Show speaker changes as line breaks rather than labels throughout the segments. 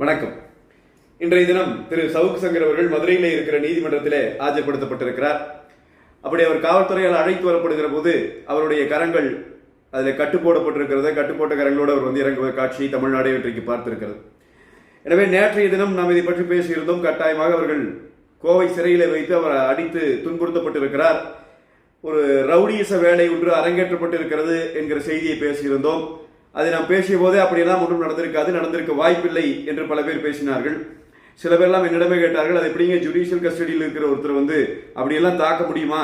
வணக்கம். இன்றைய தினம் திரு சவுக் சங்கர் அவர்கள் மதுரையில் இருக்கிற நீதிமன்றத்திலே ஆஜர்படுத்தப்பட்டிருக்கிறார். அப்படி அவர் காவல்துறையால் அழைத்து வரப்படுகிற போது அவருடைய கரங்கள் அதில் கட்டுப்போடப்பட்டிருக்கிறது கட்டுப்போட்ட கரங்களோடு அவர் வந்து இறங்குவ காட்சியை தமிழ்நாடு இன்றைக்கு பார்த்திருக்கிறது. எனவே நேற்றைய தினம் நாம் இதை பற்றி பேசியிருந்தோம். கட்டாயமாக அவர்கள் கோவை சிறையில் வைத்து அவர் அடித்து துன்புறுத்தப்பட்டிருக்கிறார். ஒரு ரவுடியச வேலை ஒன்று அரங்கேற்றப்பட்டிருக்கிறது என்கிற செய்தியை பேசியிருந்தோம். அதை நான் பேசிய போதே அப்படியெல்லாம் ஒன்றும் நடந்திருக்காது நடந்திருக்க வாய்ப்பில்லை என்று பல பேர் பேசினார்கள். சில பேர்லாம் என்னிடமே கேட்டார்கள் அது எப்படிங்க ஜுடிஷியல் கஸ்டடியில் இருக்கிற ஒருத்தர் வந்து அப்படியெல்லாம் தாக்க முடியுமா?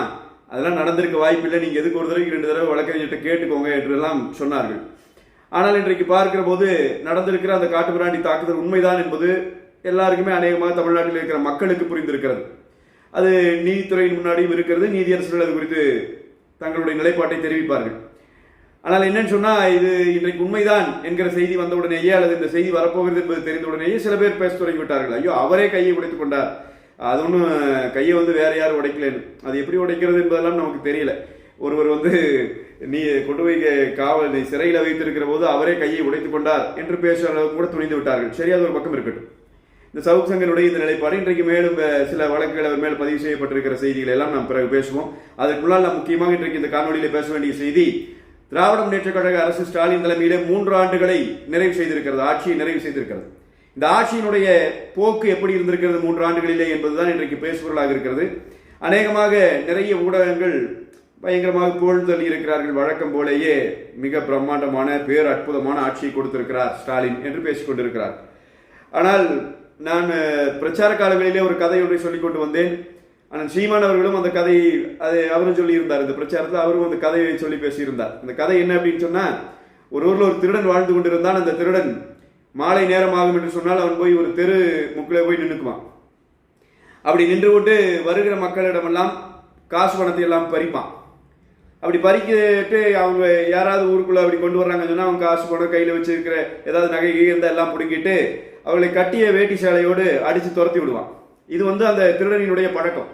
அதெல்லாம் நடந்திருக்க வாய்ப்பில்லை நீங்கள் எதுக்கு ஒரு தடவைக்கு ரெண்டு தடவை வழக்கறிஞர்கிட்ட கேட்டுக்கோங்க என்றெல்லாம் சொன்னார்கள். ஆனால் இன்றைக்கு பார்க்கிற போது நடந்திருக்கிற அந்த காட்டுமிராண்டி தாக்குதல் உண்மைதான் என்பது எல்லாருக்குமே அநேகமாக தமிழ்நாட்டில் இருக்கிற மக்களுக்கு புரிந்திருக்கிறது. அது நீதித்துறையின் முன்னாடியும் இருக்கிறது நீதியரசர்கள் அது குறித்து தங்களுடைய நிலைப்பாட்டை தெரிவிப்பார்கள். ஆனால் என்னன்னு சொன்னால் இது இன்றைக்கு உண்மைதான் என்கிற செய்தி வந்தவுடனேயே அல்லது இந்த செய்தி வரப்போகிறது என்பது தெரிந்தவுடனேயே சில பேர் பேச தொடங்கி விட்டார்கள் ஐயோ அவரே கையை உடைத்துக் கொண்டார். அது ஒன்றும் கையை வந்து வேற யாரும் உடைக்கலன்னு அது எப்படி உடைக்கிறது என்பதெல்லாம் நமக்கு தெரியல. ஒருவர் வந்து நீ கொண்டு போய் காவல் நீ சிறையில் வைத்திருக்கிற போது அவரே கையை உடைத்து கொண்டார் என்று பேசுகிற அளவுக்கு கூட துணிந்து விட்டார்கள். சரி அது ஒரு பக்கம் இருக்கட்டும். இந்த சவுக் சங்கனுடைய இந்த நிலைப்பாடு இன்றைக்கு மேலும் சில வழக்குகள் அவர் மேல் பதிவு செய்யப்பட்டிருக்கிற செய்திகளை எல்லாம் நாம் பிறகு பேசுவோம். அதற்குள்ளால் முன்னால் நாம் முக்கியமாக இன்றைக்கு இந்த காணொலியில் பேச வேண்டிய செய்தி திராவிட முன்னேற்றக் கழக அரசு ஸ்டாலின் தலைமையிலே மூன்று ஆண்டுகளை நிறைவு செய்திருக்கிறது ஆட்சியை நிறைவு செய்திருக்கிறது. இந்த ஆட்சியினுடைய போக்கு எப்படி இருந்திருக்கிறது மூன்று ஆண்டுகளிலே என்பதுதான் இன்றைக்கு பேசுபொருளாக இருக்கிறது. அநேகமாக நிறைய ஊடகங்கள் பயங்கரமாக புகழ் தள்ளி இருக்கிறார்கள். வழக்கம் போலேயே மிக பிரம்மாண்டமான பேர் அற்புதமான ஆட்சியை கொடுத்திருக்கிறார் ஸ்டாலின் என்று பேசிக்கொண்டிருக்கிறார் ஆனால் நான் பிரச்சார காலங்களிலே ஒரு கதை ஒன்றை சொல்லிக்கொண்டு வந்தேன். ஆனால் சீமான் அவர்களும் அந்த கதையை அதை அவரும் சொல்லியிருந்தார். இந்த பிரச்சாரத்தில் அவரும் அந்த கதையை சொல்லி பேசியிருந்தார். அந்த கதை என்ன அப்படின்னு சொன்னால் ஒரு ஊரில் ஒரு திருடன் வாழ்ந்து கொண்டிருந்தான். அந்த திருடன் மாலை நேரம் ஆகும் என்று சொன்னால் அவன் போய் ஒரு தெரு முக்கில் போய் நின்றுக்குவான் அப்படி நின்று கொண்டு வருகிற மக்களிடமெல்லாம் காசு பணத்தை எல்லாம் பறிப்பான். அப்படி பறிக்கிட்டு அவங்க யாராவது ஊருக்குள்ளே அப்படி கொண்டு வர்றாங்கன்னு சொன்னால் அவங்க காசு பணம் கையில் வச்சிருக்கிற ஏதாவது நகை இருந்தால் எல்லாம் பிடுங்கிட்டு அவளை கட்டிய வேட்டி சேலையோடு அடித்து துரத்தி விடுவான். இது வந்து அந்த திருடனினுடைய பழக்கம்.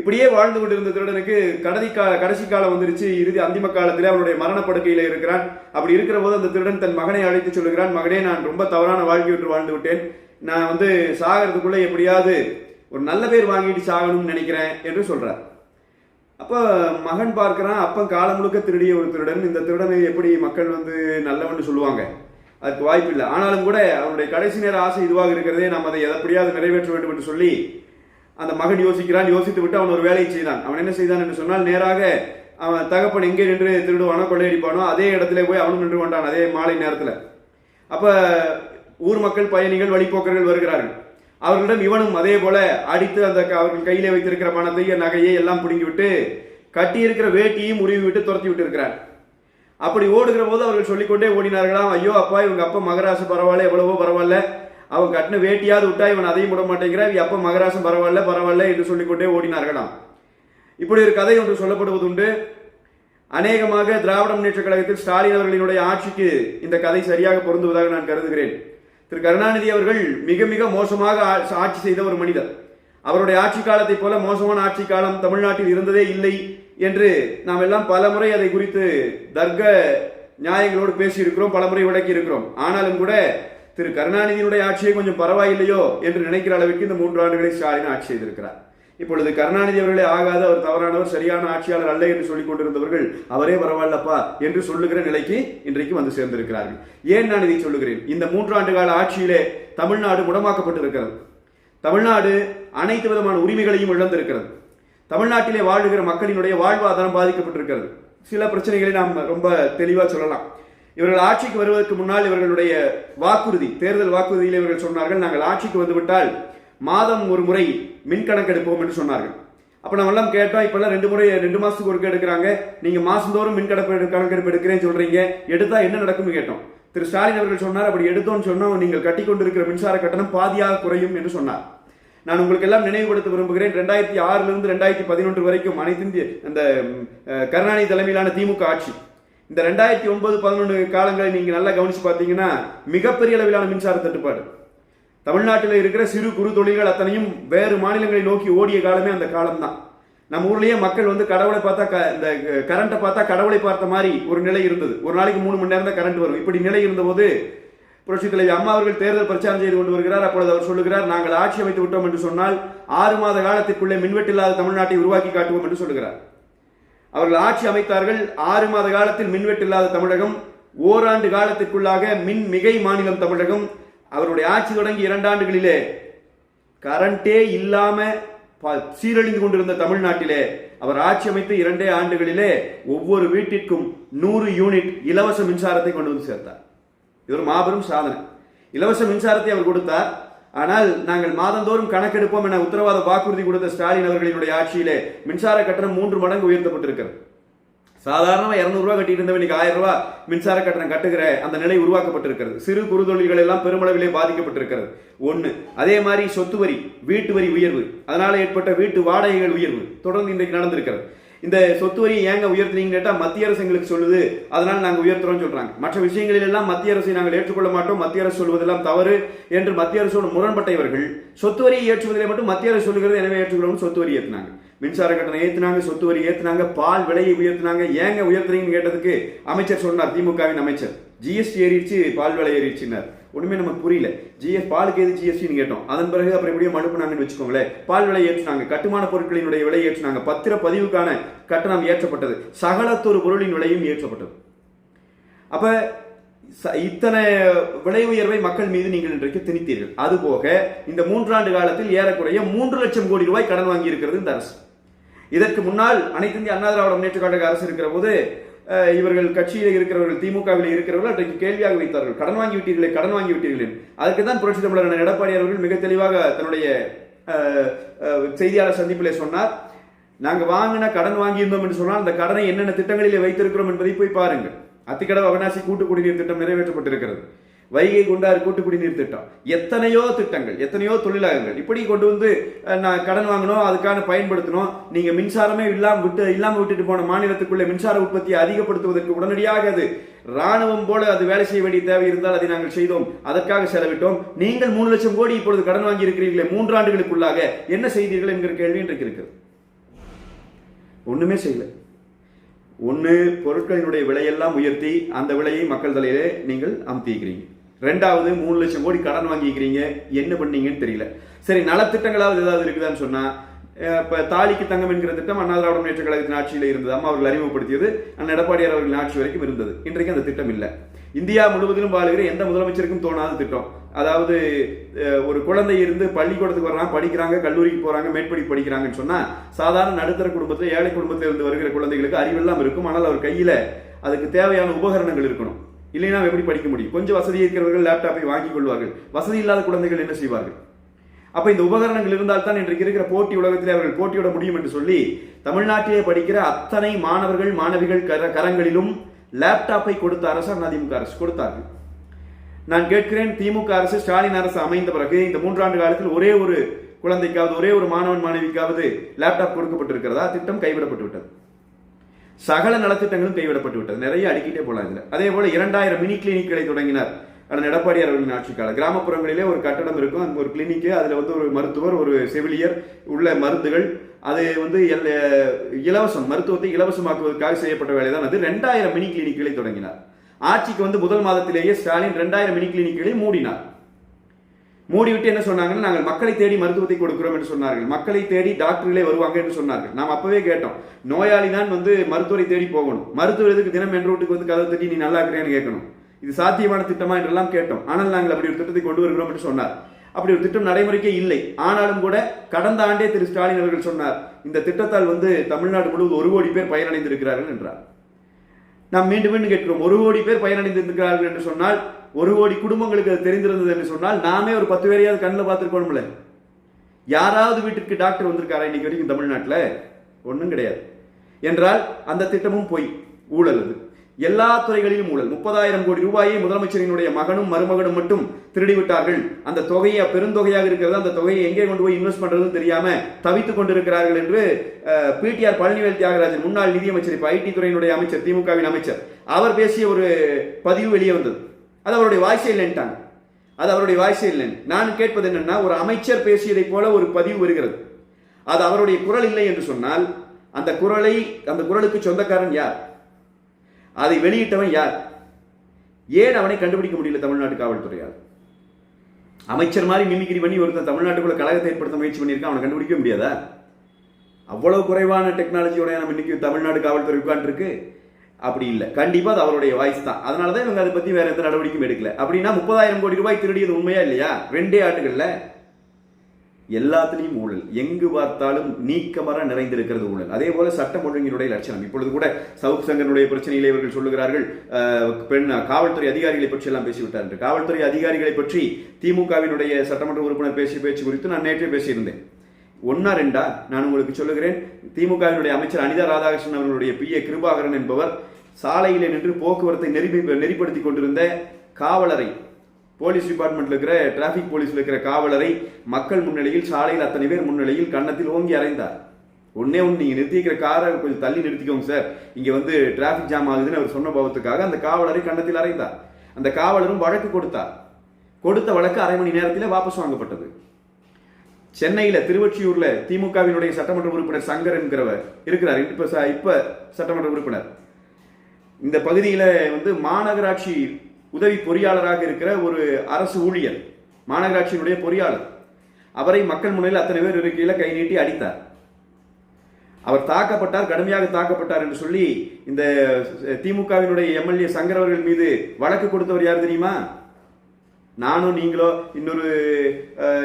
இப்படியே வாழ்ந்து கொண்டிருந்த திருடனுக்கு கடைசி கா கடைசி காலம் வந்துருச்சு. இறுதி அந்திம காலத்திலே அவனுடைய மரணப்படுக்கையில் இருக்கிறான். அப்படி இருக்கிற போது அந்த திருடன் தன் மகனை அழைத்து சொல்லுகிறான் மகனே நான் ரொம்ப தவறான வாழ்க்கை விட்டு வாழ்ந்து விட்டேன். நான் வந்து சாகிறதுக்குள்ள எப்படியாவது ஒரு நல்ல பேர் வாங்கிட்டு சாகணும்னு நினைக்கிறேன் என்று சொல்றார். அப்போ மகன் பார்க்குறான் அப்பன் காலம் முழுக்க திருடிய ஒரு திருடன். இந்த திருடனை எப்படி மக்கள் வந்து நல்லவன்னு சொல்லுவாங்க? அதுக்கு வாய்ப்பு இல்லை ஆனாலும் கூட அவனுடைய கடைசி நேர ஆசை இதுவாக இருக்கிறதே. நாம் அதை எப்படியாவது நிறைவேற்ற வேண்டும் என்று சொல்லி அந்த மகன் யோசிக்கிறான் யோசித்து விட்டு அவன் ஒரு வேலையை செய்தான். அவன் என்ன செய்தான் என்று சொன்னால் நேராக அவன் தகப்பன் எங்கே நின்று திருடுவானோ கொள்ளையடிப்பானோ அதே இடத்துல போய் அவனும் நின்று கொண்டான் அதே மாலை நேரத்தில். அப்போ ஊர் மக்கள் பயணிகள் வழிபோக்கர்கள் வருகிறார்கள். அவர்களிடம் இவனும் அதே போல அடித்து அந்த க- அவர்கள் கையிலே வைத்திருக்கிற பணத்தை நகையை எல்லாம் பிடுங்கி விட்டு கட்டியிருக்கிற வேட்டியையும் உருவி விட்டு துரத்தி விட்டு இருக்கிறார் அப்படி ஓடுகிற போது அவர்கள் சொல்லிக்கொண்டே ஓடினார்களாம் ஐயோ அப்பா இவங்க அப்பா மகராசு பரவாயில்ல எவ்வளவோ பரவாயில்ல. அவன் கட்டின வேட்டியாவது விட்டா இவன் அதையும் விட மாட்டேங்கிறான் இவன் அப்போ மகராசம் பரவாயில்ல பரவாயில்ல என்று சொல்லிக்கொண்டே ஓடினார்களாம் இப்படி ஒரு கதை ஒன்று சொல்லப்படுவதுண்டு. அநேகமாக திராவிட முன்னேற்ற கழகத்தில் ஸ்டாலின் அவர்களினுடைய ஆட்சிக்கு இந்த கதை சரியாக பொருந்துவதாக நான் கருதுகிறேன். திரு கருணாநிதி அவர்கள் மிக மிக மோசமாக ஆட்சி செய்த ஒரு மனிதர். அவருடைய ஆட்சி காலத்தை போல மோசமான ஆட்சி காலம் தமிழ்நாட்டில் இருந்ததே இல்லை என்று நாம் எல்லாம் பலமுறை அதை குறித்து தர்க்க நியாயங்களோடு பேசியிருக்கிறோம் பலமுறை விளக்கி இருக்கிறோம் ஆனாலும் கூட திரு கருணாநிதியினுடைய ஆட்சியை கொஞ்சம் பரவாயில்லையோ என்று நினைக்கிற அளவுக்கு இந்த மூன்று ஆண்டுகளை ஸ்டாலின் ஆட்சி செய்திருக்கிறார். இப்பொழுது கருணாநிதி அவர்களே ஆகாத அவர் தவறானவர் சரியான ஆட்சியாளர் அல்ல என்று சொல்லிக் கொண்டிருந்தவர்கள் அவரே பரவாயில்லப்பா என்று சொல்லுகிற நிலைக்கு இன்றைக்கு வந்து சேர்ந்திருக்கிறார்கள். ஏன் நான் இதை சொல்லுகிறேன்? இந்த மூன்றாண்டு கால ஆட்சியிலே தமிழ்நாடு முடமாக்கப்பட்டிருக்கிறது. தமிழ்நாடு அனைத்து விதமான உரிமைகளையும் இழந்திருக்கிறது. தமிழ்நாட்டிலே வாழுகிற மக்களினுடைய வாழ்வாதாரம் பாதிக்கப்பட்டிருக்கிறது. சில பிரச்சனைகளை நாம் ரொம்ப தெளிவாக சொல்லலாம். இவர்கள் ஆட்சிக்கு வருவதற்கு முன்னால் இவர்களுடைய வாக்குறுதி தேர்தல் வாக்குறுதியில் இவர்கள் சொன்னார்கள் நாங்கள் ஆட்சிக்கு வந்துவிட்டால் மாதம் ஒரு முறை மின் கணக்கெடுப்போம் என்று சொன்னார்கள். அப்போ நம்ம எல்லாம் கேட்டோம் இப்பெல்லாம் ரெண்டு முறை ரெண்டு மாதத்துக்கு ஒருக்க எடுக்கிறாங்க. நீங்கள் மாதந்தோறும் மின் கணக்கு கணக்கெடுப்பு எடுக்கிறேன்னு சொல்கிறீங்க எடுத்தால் என்ன நடக்கும்னு கேட்டோம். திரு ஸ்டாலின் அவர்கள் சொன்னார் அப்படி எடுத்தோம்னு சொன்னால் நீங்கள் கட்டி கொண்டிருக்கிற மின்சார கட்டணம் பாதியாக குறையும் என்று சொன்னார். நான் உங்களுக்கு எல்லாம் நினைவுபடுத்த விரும்புகிறேன் ரெண்டாயிரத்தி ஆறுலேருந்து ரெண்டாயிரத்தி பதினொன்று வரைக்கும் அனைத்து இந்திய அந்த கருணாநிதி தலைமையிலான திமுக ஆட்சி இந்த ரெண்டாயிரத்தி ஒன்பது பதினொன்று காலங்களை நீங்க நல்லா கவனிச்சு பார்த்தீங்கன்னா மிகப்பெரிய அளவிலான மின்சார தட்டுப்பாடு. தமிழ்நாட்டில் இருக்கிற சிறு குறு தொழில்கள் அத்தனையும் வேறு மாநிலங்களை நோக்கி ஓடிய காலமே அந்த காலம்தான். நம்ம ஊர்லயே மக்கள் வந்து கடவுளை பார்த்தா க- இந்த கரண்ட்டை பார்த்தா கடவுளை பார்த்த மாதிரி ஒரு நிலை இருந்தது. ஒரு நாளைக்கு மூணு மணி நேரம் தான் கரண்ட் வரும். இப்படி நிலை இருந்தபோது புரட்சி தலைவி அம்மா அவர்கள் தேர்தல் பிரச்சாரம் செய்து கொண்டு வருகிறார். அப்பொழுது அவர் சொல்லுகிறார் நாங்கள் ஆட்சி அமைத்து விட்டோம் என்று சொன்னால் ஆறு மாத காலத்திற்குள்ளே மின்வெட்டு இல்லாத தமிழ்நாட்டை உருவாக்கி காட்டுவோம் என்று சொல்லுகிறார். அவர்கள் ஆட்சி அமைத்தார்கள். ஆறு மாத காலத்தில் மின்வெட்டு இல்லாத தமிழகம் ஓராண்டு காலத்திற்குள்ளாக மின் மிகை மாநிலம் தமிழகம். அவருடைய ஆட்சி தொடங்கி இரண்டாண்டுகளிலே கரண்டே இல்லாம ப- சீரழிந்து கொண்டிருந்த தமிழ்நாட்டிலே அவர் ஆட்சி அமைத்து இரண்டே ஆண்டுகளிலே ஒவ்வொரு வீட்டிற்கும் நூறு யூனிட் இலவச மின்சாரத்தை கொண்டு வந்து சேர்த்தார். இது ஒரு மாபெரும் சாதனை. இலவச மின்சாரத்தை அவர் கொடுத்தார். ஆனால் நாங்கள் மாதந்தோறும் கணக்கெடுப்போம் என உத்தரவாத வாக்குறுதி கொடுத்த ஸ்டாலின் அவர்களினுடைய ஆட்சியிலே மின்சார கட்டணம் மூன்று மடங்கு உயர்த்தப்பட்டிருக்கிறது. சாதாரணமாக இரநூறுவா கட்டிட்டு இருந்தவன் இன்னைக்கு ஆயிரம் ரூபா மின்சார கட்டணம் கட்டுகிற அந்த நிலை உருவாக்கப்பட்டிருக்கிறது. சிறு குறு தொழில்கள் எல்லாம் பெருமளவிலே பாதிக்கப்பட்டிருக்கிறது. ஒன்று அதே மாதிரி சொத்து வரி வீட்டு வரி உயர்வு. அதனால் ஏற்பட்ட வீட்டு வாடகைகள் உயர்வு தொடர்ந்து இன்றைக்கு நடந்திருக்கிறது. இந்த சொத்து வரி ஏங்க உயர்த்துறீங்கன்னு கேட்டால் மத்திய அரசு எங்களுக்கு சொல்லுது. அதனால நாங்கள் உயர்த்துறோம்னு சொல்றாங்க. மற்ற விஷயங்களில் எல்லாம் மத்திய அரசை நாங்கள் ஏற்றுக்கொள்ள மாட்டோம். மத்திய அரசு சொல்வதெல்லாம் தவறு என்று மத்திய அரசோடு முரண்பட்ட இவர்கள் சொத்து வரி ஏற்றுவதிலே மட்டும் மத்திய அரசு சொல்லுகிறது. எனவே ஏற்றுக்கிறோம் சொத்து வரி ஏற்றினாங்க மின்சார கட்டணம் ஏத்துனாங்க சொத்து வரி ஏத்துனாங்க பால் விலையை உயர்த்தினாங்க. ஏங்க உயர்த்துறீங்கன்னு கேட்டதுக்கு அமைச்சர் சொன்னார் திமுகவின் அமைச்சர். ஜிஎஸ்டி ஏறிடுச்சு பால் விலை ஏறிடுச்சுன்னார். ஒண்ணுமே நமக்கு புரியல. ஜிஎஸ் பாலுக்கு எது ஜிஎஸ்டின்னு கேட்டோம். அதன் பிறகு அப்புறம் எப்படியும் மனுப்புனாங்கன்னு வச்சுக்கோங்களேன். பால் விலை ஏற்றினாங்க. கட்டுமான பொருட்களினுடைய விலை ஏற்றினாங்க. பத்திர பதிவுக்கான கட்டணம் ஏற்றப்பட்டது. சகலத்தொரு பொருளின் விலையும் ஏற்றப்பட்டது. அப்ப ச- இத்தனை விலை உயர்வை மக்கள் மீது நீங்கள் இன்றைக்கு திணித்தீர்கள். அதுபோக இந்த மூன்றாண்டு காலத்தில் ஏறக்குறைய மூன்று லட்சம் கோடி ரூபாய் கடன் வாங்கி இருக்கிறது இந்த அரசு. இதற்கு முன்னால் அனைத்து இந்திய அண்ணா திராவிட முன்னேற்ற கழக அரசு இருக்கிற போது இவர்கள் கட்சியில் இருக்கிறவர்கள் திமுகவில் இருக்கிறவர்கள் அன்றைக்கு கேள்வியாக வைத்தார்கள். கடன் வாங்கி விட்டீர்களே கடன் வாங்கி விட்டீர்களே அதுக்கு தான் புரட்சி தமிழர் எடப்பாடி அவர்கள் மிக தெளிவாக தன்னுடைய செய்தியாளர் சந்திப்பிலே சொன்னார். நாங்க வாங்கின கடன் வாங்கியிருந்தோம் என்று சொன்னால் அந்த கடனை என்னென்ன திட்டங்களிலே வைத்திருக்கிறோம் என்பதை போய் பாருங்கள். அத்திக்கடவு அவினாசி கூட்டு குடிநீர் திட்டம் நிறைவேற்றப்பட்டிருக்கிறது. வைகை குண்டாறு கூட்டு குடிநீர் திட்டம். எத்தனையோ திட்டங்கள் எத்தனையோ தொழிலாளர்கள் இப்படி கொண்டு வந்து நான் கடன் வாங்கணும் அதுக்கான பயன்படுத்தணும். நீங்க மின்சாரமே இல்லாமல் விட்டு இல்லாமல் விட்டுட்டு போன மாநிலத்துக்குள்ளே மின்சார உற்பத்தியை அதிகப்படுத்துவதற்கு உடனடியாக அது ராணுவம் போல அது வேலை செய்ய வேண்டிய தேவை இருந்தால் அதை நாங்கள் செய்தோம். அதற்காக செலவிட்டோம். நீங்கள் மூணு லட்சம் கோடி இப்பொழுது கடன் வாங்கி இருக்கிறீர்களே மூன்றாண்டுகளுக்குள்ளாக என்ன செய்தீர்கள் என்கிற கேள்வி இன்றைக்கு இருக்குது ஒண்ணுமே செய்யல. ஒன்று பொருட்களினுடைய விலையெல்லாம் உயர்த்தி அந்த விலையை மக்கள் தலையிலே நீங்கள் அமுத்திக்கிறீங்க ரெண்டாவது மூணு லட்சம் கோடி கடன் வாங்கிக்கிறீங்க. என்ன பண்ணீங்கன்னு தெரியல. சரி நலத்திட்டங்களாவது ஏதாவது இருக்குதான்னு சொன்னால் இப்போ தாலிக்கு தங்கம் என்கிற திட்டம் அண்ணா திராவிட முன்னேற்ற கழகத்தின் ஆட்சியில் இருந்தது. அம்மா அவர்கள் அறிமுகப்படுத்தியது. அண்ணன் எடப்பாடியார் அவர்களின் ஆட்சி வரைக்கும் இருந்தது. இன்றைக்கு அந்த திட்டம் இல்லை. இந்தியா முழுவதிலும் வாழுகிற எந்த முதலமைச்சருக்கும் தோணாத திட்டம். அதாவது ஒரு குழந்தை இருந்து பள்ளிக்கூடத்துக்கு வர்றாங்க படிக்கிறாங்க கல்லூரிக்கு போகிறாங்க மேற்படி படிக்கிறாங்கன்னு சொன்னால் சாதாரண நடுத்தர குடும்பத்தில் ஏழை குடும்பத்தில் இருந்து வருகிற குழந்தைகளுக்கு அறிவெல்லாம் இருக்கும். ஆனால் அவர் கையில் அதுக்கு தேவையான உபகரணங்கள் இருக்கணும். இல்லைன்னா எப்படி படிக்க முடியும்? கொஞ்சம் வசதி இருக்கிறவர்கள் லேப்டாப்பை வாங்கிக் கொள்வார்கள். வசதி இல்லாத குழந்தைகள் என்ன செய்வார்கள்? அப்ப இந்த உபகரணங்கள் இருந்தால் தான் இன்றைக்கு இருக்கிற போட்டி உலகத்திலே அவர்கள் போட்டியிட முடியும் என்று சொல்லி தமிழ்நாட்டிலே படிக்கிற அத்தனை மாணவர்கள் மாணவிகள் கர- கரங்களிலும் லேப்டாப்பை கொடுத்த அரசு அதிமுக அரசு கொடுத்தார்கள். நான் கேட்கிறேன் திமுக அரசு ஸ்டாலின் அரசு அமைந்த பிறகு இந்த மூன்றாண்டு காலத்தில் ஒரே ஒரு குழந்தைக்காவது ஒரே ஒரு மாணவன் மாணவிக்காவது லேப்டாப் கொடுக்கப்பட்டிருக்கிறதா? திட்டம் கைவிடப்பட்டு விட்டது சகல நலத்திட்டங்களும் கைவிடப்பட்டு விட்டது. நிறைய அடிக்கிட்டே போலாம் இதில். அதே போல இரண்டாயிரம் மினி கிளினிக்களை தொடங்கினார் ஆனால் எடப்பாடியார் அவர்களின் ஆட்சி கிராமப்புறங்களிலே ஒரு கட்டடம் இருக்கும். அந்த ஒரு கிளினிக்கு அதில் வந்து ஒரு மருத்துவர் ஒரு செவிலியர் உள்ள மருந்துகள். அது வந்து எல்- இலவசம் மருத்துவத்தை இலவசமாக்குவதற்காக செய்யப்பட்ட வேலை தான் அது. ரெண்டாயிரம் மினி கிளினிக்களை தொடங்கினார். ஆட்சிக்கு வந்து முதல் மாதத்திலேயே ஸ்டாலின் ரெண்டாயிரம் மினி கிளினிக்களை மூடினார். மூடிவிட்டு என்ன சொன்னாங்கன்னா நாங்கள் மக்களை தேடி மருத்துவத்தை கொடுக்கிறோம் என்று சொன்னார்கள். மக்களை தேடி டாக்டர்களே வருவாங்க என்று சொன்னார்கள். நாம் அப்பவே கேட்டோம் நோயாளி தான் வந்து மருத்துவரை தேடி போகணும். மருத்துவர் எதுக்கு தினம் என்ற வீட்டுக்கு வந்து கதவு தட்டி நீ நல்லா இருக்கிறேன்னு கேட்கணும். இது சாத்தியமான திட்டமா? என்றெல்லாம் கேட்டோம். ஆனால் நாங்கள் அப்படி ஒரு திட்டத்தை கொண்டு வருகிறோம் என்று சொன்னார். அப்படி ஒரு திட்டம் நடைமுறைக்கே இல்லை. ஆனாலும் கூட கடந்த ஆண்டே திரு ஸ்டாலின் அவர்கள் சொன்னார் இந்த திட்டத்தால் வந்து தமிழ்நாடு முழுவதும் ஒரு கோடி பேர் பயனடைந்திருக்கிறார்கள் என்றார். நாம் மீண்டும் மீண்டும் கேட்கிறோம் ஒரு கோடி பேர் பயனடைந்திருக்கிறார்கள் என்று சொன்னால் ஒரு கோடி குடும்பங்களுக்கு அது தெரிந்திருந்தது என்று சொன்னால் நாமே ஒரு பத்து பேரையாவது கண்ணில் பார்த்துருக்கணும்ல. யாராவது வீட்டிற்கு டாக்டர் வந்திருக்காரா இன்னைக்கு வரைக்கும் தமிழ்நாட்டில்? ஒன்றும் கிடையாது. என்றால் அந்த திட்டமும் பொய் ஊழல் அது. எல்லா துறைகளிலும் ஊழல். முப்பதாயிரம் கோடி ரூபாயை முதலமைச்சரினுடைய மகனும் மருமகனும் மட்டும் திருடிவிட்டார்கள். அந்த தொகையை பெருந்தொகையாக இருக்கிறது அந்த தொகையை எங்கே கொண்டு போய் இன்வெஸ்ட் பண்றதுன்னு தெரியாம தவித்துக் கொண்டிருக்கிறார்கள் என்று பிடிஆர் பழனிவேல் தியாகராஜன் முன்னாள் நிதியமைச்சர் இப்ப ஐடி துறையினுடைய அமைச்சர் திமுகவின் அமைச்சர் அவர் பேசிய ஒரு பதிவு வெளியே வந்தது. அது அவருடைய வாய்ஸே இல்லைன்ட்டாங்க. அது அவருடைய வாய்ஸே இல்லை நான் கேட்பது என்னன்னா ஒரு அமைச்சர் பேசியதைப் போல ஒரு பதிவு வருகிறது. அது அவருடைய குரல் இல்லை என்று சொன்னால் அந்த குரலை அந்த குரலுக்கு சொந்தக்காரன் யார்? அதை வெளியிட்டவன் யார்? ஏன் அவனை கண்டுபிடிக்க முடியல தமிழ்நாட்டு காவல்துறையால்? அமைச்சர் மாதிரி மிமிக்ரி பண்ணி ஒருத்தன் தமிழ்நாட்டுக்குள்ள கழகத்தை ஏற்படுத்த முயற்சி பண்ணியிருக்கான் அவனை கண்டுபிடிக்க முடியாதா? அவ்வளவு குறைவான டெக்னாலஜியோட நம்ம இன்னைக்கு தமிழ்நாடு காவல்துறை உட்காந்துருக்கு அப்படி இல்லை. கண்டிப்பா அது அவருடைய வாய்ஸ் தான். அதனால தான் இவங்க அதை பத்தி வேற எந்த நடவடிக்கையும் எடுக்கல. அப்படின்னா முப்பதாயிரம் கோடி ரூபாய் திருடியது உண்மையா இல்லையா? ரெண்டே ஆண்டுகள்ல. எல்லாத்துலேயும் ஊழல். எங்கு பார்த்தாலும் நீக்கமர நிறைந்திருக்கிறது ஊழல். அதே போல சட்டம் ஒழுங்கினுடைய லட்சணம். இப்பொழுது கூட சவுக் சங்கனுடைய பிரச்சனையிலே இவர்கள் சொல்லுகிறார்கள் பெண் காவல்துறை அதிகாரிகளை பற்றி எல்லாம் பேசிவிட்டார் காவல்துறை அதிகாரிகளை பற்றி திமுகவினுடைய சட்டமன்ற உறுப்பினர் பேசிய பேச்சு குறித்து நான் நேற்றே பேசியிருந்தேன். ஒன்னா ரெண்டா? நான் உங்களுக்கு சொல்லுகிறேன். திமுகவினுடைய அமைச்சர் அனிதா ராதாகிருஷ்ணன் அவர்களுடைய பி ஏ கிருபாகரன் என்பவர் சாலையிலே நின்று போக்குவரத்தை நெறி நெறிப்படுத்தி கொண்டிருந்த காவலரை போலீஸ் டிபார்ட்மெண்ட்ல இருக்கிற டிராபிக் போலீஸ்ல இருக்கிற காவலரை மக்கள் முன்னிலையில் சாலையில் அத்தனை பேர் முன்னிலையில் கன்னத்தில் ஓங்கி அறைந்தார். ஒன்னே ஒன்று நீங்கள் நிறுத்திக்கிற காரை கொஞ்சம் தள்ளி நிறுத்திக்கோங்க சார். இங்கே வந்து டிராஃபிக் ஜாம் ஆகுதுன்னு அவர் சொன்ன பாவத்துக்காக அந்த காவலரை கன்னத்தில் அறைந்தார். அந்த காவலரும் வழக்கு கொடுத்தார். கொடுத்த வழக்கு அரை மணி நேரத்தில் வாபஸ் வாங்கப்பட்டது. சென்னையில் திருவொற்றியூரில் திமுகவினுடைய சட்டமன்ற உறுப்பினர் சங்கர் என்கிறவர் இருக்கிறார். இப்போ இப்போ சட்டமன்ற உறுப்பினர். இந்த பகுதியில் வந்து மாநகராட்சி உதவி பொறியாளராக இருக்கிற ஒரு அரசு ஊழியர் மாநகராட்சியினுடைய பொறியாளர். அவரை மக்கள் முன்னிலையில் அத்தனை பேர் இருக்கையில் கை நீட்டி அடித்தார். அவர் தாக்கப்பட்டார் கடுமையாக தாக்கப்பட்டார் என்று சொல்லி இந்த திமுகவினுடைய எம்எல்ஏ சங்கர் அவர்கள் மீது வழக்கு கொடுத்தவர் யார் தெரியுமா? நானும் நீங்களோ இன்னொரு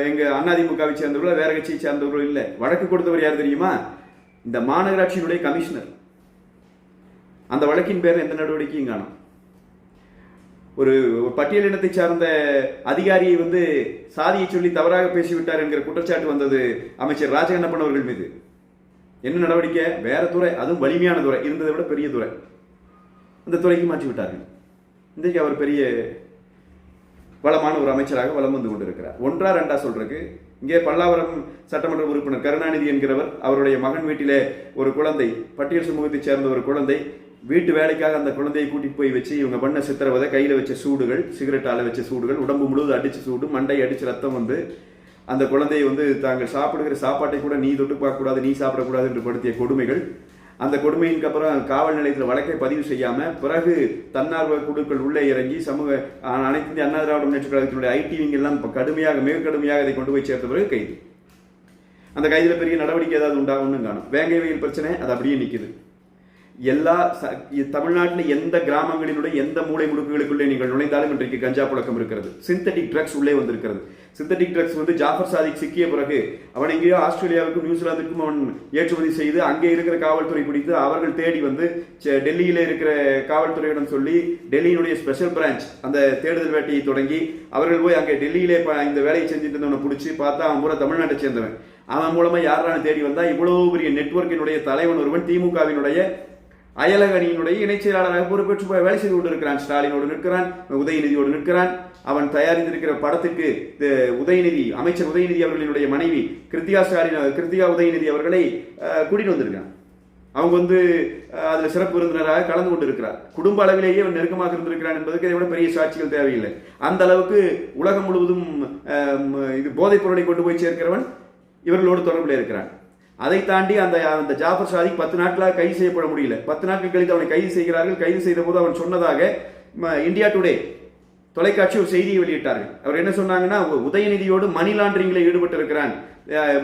எங்கள் எங்க அதிமுகவை சேர்ந்தவர்களோ வேற கட்சியை சேர்ந்தவர்களோ இல்லை. வழக்கு கொடுத்தவர் யார் தெரியுமா? இந்த மாநகராட்சியினுடைய கமிஷனர். அந்த வழக்கின் பேர் எந்த நடவடிக்கையும் காணும். ஒரு ஒரு பட்டியலினத்தை சார்ந்த அதிகாரியை வந்து சாதியை சொல்லி தவறாக பேசிவிட்டார் என்கிற குற்றச்சாட்டு வந்தது அமைச்சர் ராஜகண்ணப்பன் அவர்கள் மீது. என்ன நடவடிக்கை? வேற துறை அதுவும் வலிமையான துறை இருந்ததை விட பெரிய துறை. அந்த துறைக்கு மாற்றி விட்டார்கள் இன்றைக்கு அவர் பெரிய வளமான ஒரு அமைச்சராக வலம் வந்து கொண்டிருக்கிறார். ஒன்றா ரெண்டா சொல்றதுக்கு இங்கே பல்லாவரம் சட்டமன்ற உறுப்பினர் கருணாநிதி என்கிறவர் அவருடைய மகன் வீட்டிலே ஒரு குழந்தை பட்டியல் சமூகத்தைச் சேர்ந்த ஒரு குழந்தை வீட்டு வேலைக்காக அந்த குழந்தையை கூட்டிட்டு போய் வச்சு இவங்க பண்ண சித்திரவதை கையில் வச்ச சூடுகள் சிகரெட்டால் வச்ச சூடுகள் உடம்பு முழுவதும் அடிச்சு சூடு மண்டை அடிச்சு ரத்தம் வந்து அந்த குழந்தையை வந்து தாங்கள் சாப்பிடுகிற சாப்பாட்டை கூட நீ தொட்டு பார்க்கக்கூடாது நீ சாப்பிடக்கூடாது என்று படுத்திய கொடுமைகள் அந்த கொடுமைக்கு அப்புறம் காவல் நிலையத்தில் வழக்கை பதிவு செய்யாமல் பிறகு தன்னார்வ குழுக்கள் உள்ளே இறங்கி சமூக அனைத்து இந்திய அண்ணா திராவிட முன்னேற்ற கழகத்தினுடைய ஐடி எல்லாம் கடுமையாக மிக கடுமையாக அதை கொண்டு போய் சேர்த்த பிறகு கைது. அந்த கைதில் பெரிய நடவடிக்கை ஏதாவது உண்டாகும்னு காணும். வேங்கை வெயில் பிரச்சனை அது அப்படியே நிற்குது எல்லா தமிழ்நாட்டில் எந்த கிராமங்களினுடைய எந்த மூளை முடுக்குகளுக்குள்ளே நீங்கள் நுழைந்தாலும் இன்றைக்கு கஞ்சா புழக்கம் இருக்கிறது. சிந்தட்டிக் ட்ரக்ஸ் உள்ளே வந்திருக்கிறது. சிந்தட்டிக் ட்ரக்ஸ் வந்து ஜாஃபர் சாதிக் சிக்கிய பிறகு அவன் எங்கேயோ ஆஸ்திரேலியாவுக்கும் நியூசிலாந்துக்கும் அவன் ஏற்றுமதி செய்து அங்கே இருக்கிற காவல்துறை பிடித்து அவர்கள் தேடி வந்து டெல்லியில் இருக்கிற காவல்துறையிடம் சொல்லி டெல்லியினுடைய ஸ்பெஷல் பிரான்ச் அந்த தேடுதல் வேட்டையை தொடங்கி அவர்கள் போய் அங்கே டெல்லியிலே ப- இந்த வேலையை செஞ்சுட்டு இருந்தவனை பிடிச்சி பார்த்தா அவன் பூரா தமிழ்நாட்டை சேர்ந்தவன். அவன் மூலமாக யாரான தேடி வந்தால் இவ்வளவு பெரிய நெட்வொர்க்கினுடைய தலைவன் ஒருவன் திமுகவினுடைய அயலகணியினுடைய இணைச் செயலாளராக பொறுப்பேற்று வேலை செய்து கொண்டிருக்கிறான். ஸ்டாலினோடு நிற்கிறான் உதயநிதியோடு நிற்கிறான். அவன் தயாரித்திருக்கிற படத்துக்கு உதயநிதி அமைச்சர் உதயநிதி அவர்களினுடைய மனைவி கிருத்திகா ஸ்டாலின் கிருத்திகா உதயநிதி அவர்களை அஹ், கூட்டிட்டு வந்திருக்கான். அவங்க வந்து அதில் சிறப்பு விருந்தினராக கலந்து கொண்டு இருக்கிறார் குடும்ப அளவிலேயே அவன் நெருக்கமாக இருந்திருக்கிறான் என்பதற்கு இதை விட பெரிய சாட்சிகள் தேவையில்லை. அந்த அளவுக்கு உலகம் முழுவதும் இது போதைப் பொருளை கொண்டு போய் சேர்க்கிறவன் இவர்களோடு தொடர்பில் இருக்கிறான். அதை தாண்டி அந்த அந்த ஜாஃபர் சாதிக் பத்து நாட்களாக கைது செய்யப்பட முடியல. பத்து நாட்கள் கழித்து அவனை கைது செய்கிறார்கள். கைது செய்த போது அவன் சொன்னதாக ம, இந்தியா டுடே தொலைக்காட்சி ஒரு செய்தியை வெளியிட்டார்கள். அவர் என்ன சொன்னாங்கன்னா உதயநிதியோடு மணி லாண்டரிங்கில் ஈடுபட்டு இருக்கிறான்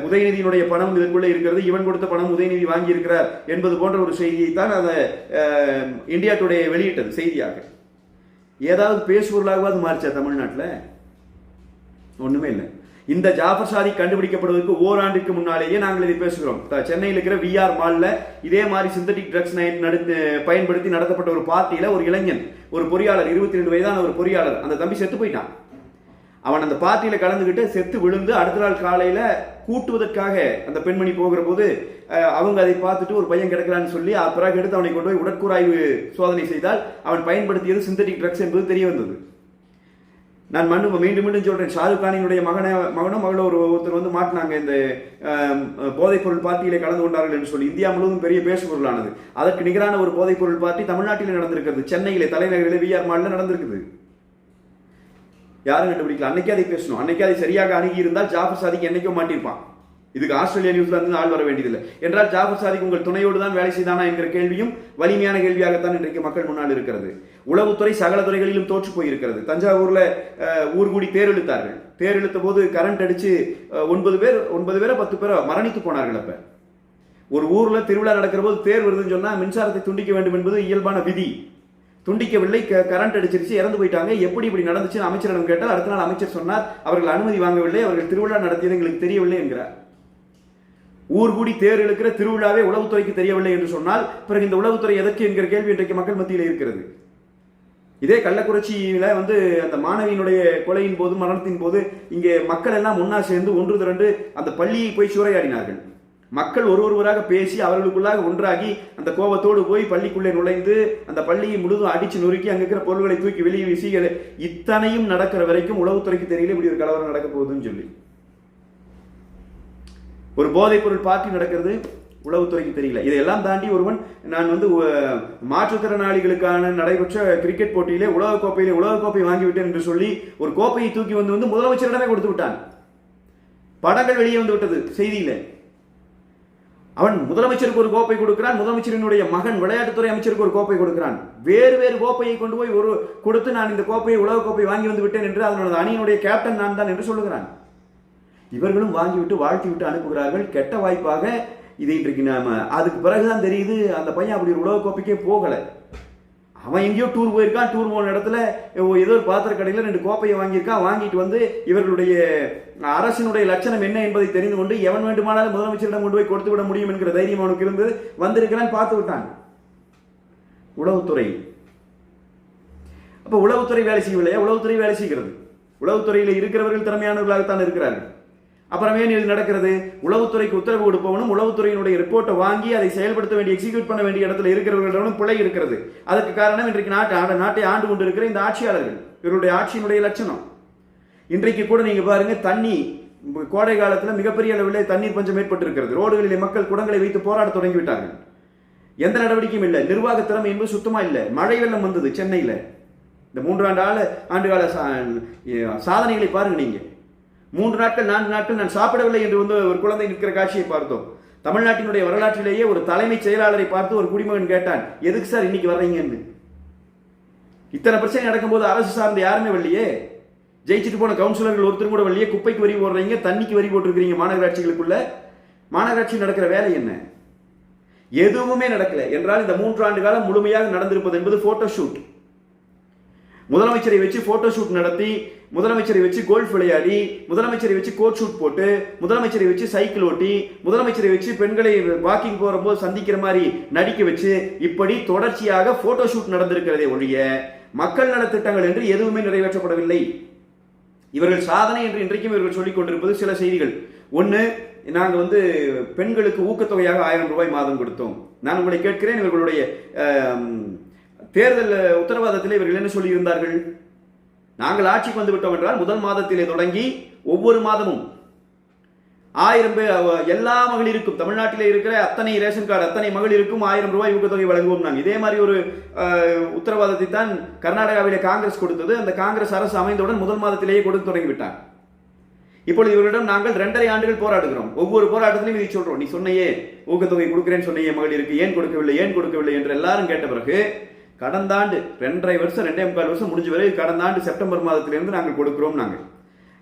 உதயநிதியினுடைய பணம் இதற்குள்ளே இருக்கிறது. இவன் கொடுத்த பணம் உதயநிதி வாங்கியிருக்கிறார் என்பது போன்ற ஒரு செய்தியை தான் அதை இந்தியா டுடே வெளியிட்டது செய்தியாக. ஏதாவது பேசுபொருளாகவாது மாறிச்சா தமிழ்நாட்டில்? ஒன்றுமே இல்லை. இந்த ஜாஃபர் சாதி கண்டுபிடிக்கப்படுவதற்கு ஓராண்டுக்கு முன்னாலேயே நாங்கள் இதை பேசுகிறோம். சென்னையில் இருக்கிற விஆர் மால்ல இதே மாதிரி சிந்தட்டிக் ட்ரக்ஸ் நடத்து பயன்படுத்தி நடத்தப்பட்ட ஒரு பார்ட்டியில ஒரு இளைஞன் ஒரு பொறியாளர் இருபத்தி ரெண்டு வயதான ஒரு பொறியாளர் அந்த தம்பி செத்து போயிட்டான். அவன் அந்த பார்ட்டியில கலந்துக்கிட்டு செத்து விழுந்து அடுத்த நாள் காலையில கூட்டுவதற்காக அந்த பெண்மணி போகிற போது அவங்க அதை பார்த்துட்டு ஒரு பையன் கிடக்கிறான்னு சொல்லி பிறகு எடுத்து அவனை கொண்டு போய் உடற்கூராய்வு சோதனை செய்தால் அவன் பயன்படுத்தியது சிந்தட்டிக் ட்ரக்ஸ் என்பது தெரிய வந்தது. நான் மண்ணு மீண்டும் மீண்டும் சொல்றேன். ஷாருக் கானினுடைய மகனை மகனும் மகளோ ஒரு ஒருத்தர் வந்து மாட்டினாங்க. இந்த போதைப்பொருள் போதைப் பார்ட்டியிலே கலந்து கொண்டார்கள் என்று சொல்லி இந்தியா முழுவதும் பெரிய பேசுபொருளானது. அதற்கு நிகரான ஒரு போதைப்பொருள் பார்ட்டி தமிழ்நாட்டில் நடந்திருக்கிறது. சென்னையிலே தலைநகரிலே விஆர் மாலில் நடந்திருக்குது. யாரும் கண்டுபிடிக்கல. அன்னைக்கே அதை பேசணும். அன்னைக்கே அதை சரியாக அணுகி இருந்தால் ஜாஃபர் சாதிக்கு என்னைக்கோ மாட்டிருப்பான் இதுக்கு ஆஸ்திரேலியா நியூசிலாந்து இருந்து ஆள் வர வேண்டியதில்லை. என்றால் ஜாஃபர் சாதிக் உங்கள் துணையோடு தான் வேலை செய்தானா என்கிற கேள்வியும் வலிமையான கேள்வியாகத்தான் இன்றைக்கு மக்கள் முன்னால் இருக்கிறது. உளவுத்துறை சகல துறைகளிலும் தோற்று போயிருக்கிறது. தஞ்சாவூர்ல ஊர்கூடி தேர் இழுத்தார்கள் தேர் இழுத்த போது கரண்ட் அடிச்சு ஒன்பது பேர் ஒன்பது பேரை பத்து பேரை மரணித்து போனார்கள் அப்ப. ஒரு ஊர்ல திருவிழா நடக்கிற போது தேர் வருதுன்னு சொன்னா மின்சாரத்தை துண்டிக்க வேண்டும் என்பது இயல்பான விதி. துண்டிக்கவில்லை க- கரண்ட் அடிச்சிருச்சு இறந்து போயிட்டாங்க. எப்படி இப்படி நடந்துச்சுன்னு அமைச்சரிடம் கேட்டால் அடுத்த நாள் அமைச்சர் சொன்னார் அவர்கள் அனுமதி வாங்கவில்லை அவர்கள் திருவிழா நடத்தியது எங்களுக்கு தெரியவில்லை என்கிறார். ஊர் கூடி தேர் இழுக்கிற திருவிழாவே உளவுத்துறைக்கு தெரியவில்லை என்று சொன்னால் பிறகு இந்த உளவுத்துறை எதற்கு என்கிற கேள்வி இன்றைக்கு மக்கள் மத்தியில் இருக்கிறது. இதே கள்ளக்குறிச்சியில வந்து அந்த மாணவியினுடைய கொலையின் போது மரணத்தின் போது இங்கே மக்கள் எல்லாம் ஒன்னா சேர்ந்து ஒன்று திரண்டு அந்த பள்ளியை போய் சூறையாடினார்கள். மக்கள் ஒரு ஒருவராக பேசி அவர்களுக்குள்ளாக ஒன்றாகி அந்த கோபத்தோடு போய் பள்ளிக்குள்ளே நுழைந்து அந்த பள்ளியை முழுதும் அடிச்சு நொறுக்கி அங்க இருக்கிற பொருள்களை தூக்கி வெளியே வீசி இத்தனையும் நடக்கிற வரைக்கும் உளவுத்துறைக்கு தெரியல இப்படி ஒரு கலவரம் நடக்க போகுதுன்னு சொல்லி. ஒரு போதைப் பொருள் பார்ட்டி நடக்கிறது. உளவுத்துறைக்கு தெரியல. இதையெல்லாம் தாண்டி ஒருவன் நான் வந்து மாற்றுத்திறனாளிகளுக்கான நடைபெற்ற கிரிக்கெட் போட்டியிலே உலக கோப்பையிலே உலக கோப்பை வாங்கிவிட்டேன் என்று சொல்லி ஒரு கோப்பையை தூக்கி வந்து வந்து முதலமைச்சரிடமே கொடுத்து விட்டான். படங்கள் வெளியே வந்து விட்டது செய்தியில. அவன் முதலமைச்சருக்கு ஒரு கோப்பை கொடுக்கிறான் முதலமைச்சரினுடைய மகன் விளையாட்டுத்துறை அமைச்சருக்கு ஒரு கோப்பை கொடுக்கிறான். வேறு வேறு கோப்பையை கொண்டு போய் ஒரு கொடுத்து நான் இந்த கோப்பையை உலக கோப்பை வாங்கி வந்து விட்டேன் என்று அதனோட அணியினுடைய கேப்டன் நான் தான் என்று சொல்லுகிறான். இவர்களும் வாங்கிவிட்டு வாழ்த்தி விட்டு அனுப்புகிறார்கள். கெட்ட வாய்ப்பாக இதை இன்றைக்கு நாம அதுக்கு பிறகுதான் தெரியுது அந்த பையன் அப்படி ஒரு உலக கோப்பைக்கே போகலை. அவன் எங்கேயோ டூர் போயிருக்கான் டூர் போன இடத்துல ஏதோ ஒரு பாத்திர கடையில் ரெண்டு கோப்பையை வாங்கியிருக்கான் வாங்கிட்டு வந்து இவர்களுடைய அரசினுடைய லட்சணம் என்ன என்பதை தெரிந்து கொண்டு எவன் வேண்டுமானாலும் முதலமைச்சரிடம் கொண்டு போய் கொடுத்து விட முடியும் என்கிற தைரியம் அவனுக்கு இருந்தது வந்திருக்கிறான் பார்த்து விட்டான். உளவுத்துறை. அப்போ உளவுத்துறை வேலை செய்யவில்லையா? உளவுத்துறை வேலை செய்கிறது. உளவுத்துறையில் இருக்கிறவர்கள் திறமையானவர்களாகத்தான் இருக்கிறார்கள். அப்புறமே இது நடக்கிறது? உளவுத்துறைக்கு உத்தரவு கொடுப்பவனும் உளவுத்துறையினுடைய ரிப்போர்ட்டை வாங்கி அதை செயல்படுத்த வேண்டிய எக்ஸிக்யூட் பண்ண வேண்டிய இடத்துல இருக்கிறவர்களிடம் பிழை இருக்கிறது. அதுக்கு காரணம் இன்றைக்கு நாட்டு ஆண்ட- நாட்டை ஆண்டு கொண்டிருக்கிற இந்த ஆட்சியாளர்கள். இவருடைய ஆட்சியினுடைய லட்சணம். இன்றைக்கு கூட நீங்க பாருங்க தண்ணி கோடை காலத்தில் மிகப்பெரிய அளவிலே தண்ணீர் பஞ்சம் ஏற்பட்டிருக்கிறது. ரோடுகளிலே மக்கள் குடங்களை வைத்து போராட தொடங்கிவிட்டார்கள். எந்த நடவடிக்கையும் இல்லை. நிர்வாக திறமை என்பது சுத்தமா இல்லை. மழை வெள்ளம் வந்தது சென்னையில். இந்த மூன்றாண்டு ஆண்டு ஆண்டுகால சா- சாதனைகளை பாருங்க நீங்கள் மூன்று நாட்கள் நான்கு நாட்கள் நான் சாப்பிடவில்லை என்று வந்து ஒரு குழந்தை நிற்கிற காட்சியை பார்த்தோம். தமிழ்நாட்டினுடைய வரலாற்றிலேயே ஒரு தலைமைச் செயலாளரை பார்த்து ஒரு குடிமகன் கேட்டான் எதுக்கு சார் இன்னைக்கு வர்றீங்கன்னு இத்தனை பிரச்சனை நடக்கும்போது அரசு சார்ந்த யாருமே வரலையே. ஜெயிச்சுட்டு போன கவுன்சிலர்கள் ஒருத்தர் கூட வரலையே. குப்பைக்கு வரி போடுறீங்க தண்ணிக்கு வரி போட்டிருக்கிறீங்க மாநகராட்சிகளுக்குள்ள. மாநகராட்சி நடக்கிற வேலை என்ன? எதுவுமே நடக்கல. என்றால் இந்த மூன்று ஆண்டு காலம் முழுமையாக நடந்திருப்பது என்பது போட்டோ ஷூட் முதலமைச்சரை வச்சு போட்டோ ஷூட் நடத்தி முதலமைச்சரை வச்சு கோல்ஃப் விளையாடி முதலமைச்சரை வச்சு கோட் ஷூட் போட்டு முதலமைச்சரை வச்சு சைக்கிள் ஓட்டி முதலமைச்சரை வச்சு பெண்களை வாக்கிங் போகிறபோது சந்திக்கிற மாதிரி நடிக்க வச்சு இப்படி தொடர்ச்சியாக போட்டோ ஷூட் நடந்திருக்கிறதே ஒழிய மக்கள் நலத்திட்டங்கள் என்று எதுவுமே நிறைவேற்றப்படவில்லை. இவர்கள் சாதனை என்று இன்றைக்கும் இவர்கள் சொல்லிக் கொண்டிருப்பது சில செய்திகள். ஒன்று நாங்கள் வந்து பெண்களுக்கு ஊக்கத்தொகையாக ஆயிரம் ரூபாய் மாதம் கொடுத்தோம். நான் உங்களை கேட்கிறேன் இவர்களுடைய தேர்தல் உத்தரவாதத்தில் இவர்கள் என்ன சொல்லியிருந்தார்கள்? நாங்கள் ஆட்சிக்கு வந்து விட்டோம் என்றால் முதல் மாதத்திலே தொடங்கி ஒவ்வொரு மாதமும் ஆயிரம் பேர் எல்லா மகளிருக்கும் தமிழ்நாட்டிலே இருக்கிற அத்தனை ரேஷன் கார்டு அத்தனை மகளிருக்கும் ஆயிரம் ரூபாய் ஊக்கத்தொகை வழங்குவோம் நாங்கள். இதே மாதிரி ஒரு உத்தரவாதத்தை தான் கர்நாடகாவிலே காங்கிரஸ் கொடுத்தது. அந்த காங்கிரஸ் அரசு அமைந்தவுடன் முதல் மாதத்திலேயே கொடுத்து தொடங்கிவிட்டார். இப்பொழுது இவரிடம் நாங்கள் ரெண்டரை ஆண்டுகள் போராடுகிறோம். ஒவ்வொரு போராட்டத்திலும் இதை சொல்றோம். நீ சொன்னையே ஊக்கத்தொகை கொடுக்கிறேன்னு சொன்னையே மகளிருக்கு ஏன் கொடுக்கவில்லை ஏன் கொடுக்கவில்லை என்று எல்லாரும் கேட்ட பிறகு கடந்த ஆண்டு ரெண்டரை வருஷம் ரெண்டே முக்கால் வருஷம் முடிஞ்ச பிறகு கடந்த ஆண்டு செப்டம்பர் மாதத்திலிருந்து நாங்கள் கொடுக்கிறோம் நாங்கள்.